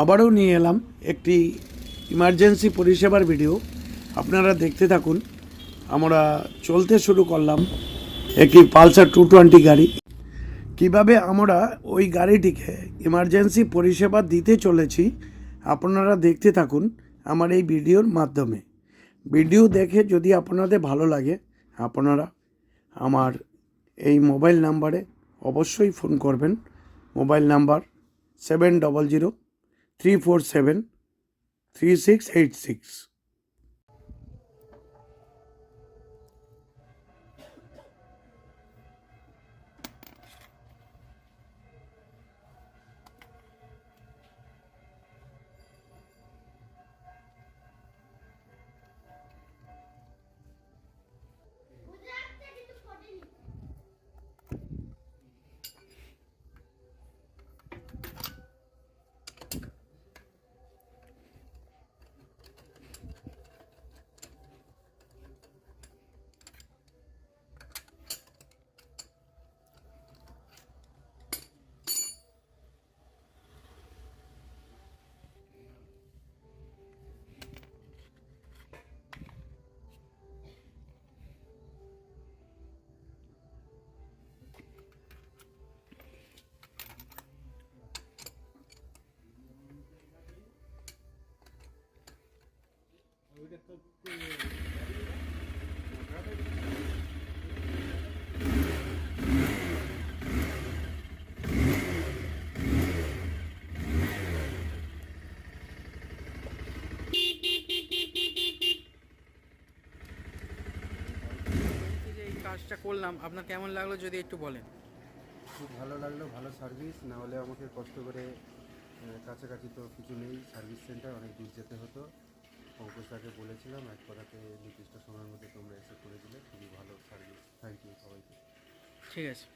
আবারও নিয়ে এলাম একটি ইমার্জেন্সি পরিষেবার ভিডিও আপনারা দেখতে থাকুন। আমরা চলতে শুরু করলাম একটি পালসার টু টোয়েন্টি গাড়ি। কীভাবে আমরা ওই গাড়িটিকে ইমার্জেন্সি পরিষেবা দিতে চলেছি, আপনারা দেখতে থাকুন আমার এই ভিডিওর মাধ্যমে। ভিডিও দেখে যদি আপনাদের ভালো লাগে, আপনারা আমার এই মোবাইল নাম্বারে অবশ্যই ফোন করবেন। Mobile number seven double zero three four seven three six eight six কাজটা করলাম, আপনার কেমন লাগল যদি একটু বলেন? খুব ভালো লাগল, ভালো সার্ভিস না হলে আমাকে কষ্ট করে কাছাকাছি তো কিছু নেই। সার্ভিস সেন্টার অনেক দূর যেতে হতো। বলেছিলাম এক কথাতে নির্দিষ্ট সময়ের মধ্যে তোমরা এসে করে দিলে, খুবই ভালো সার্ভিস থ্যাংক ইউ সবাইকে। ঠিক আছে।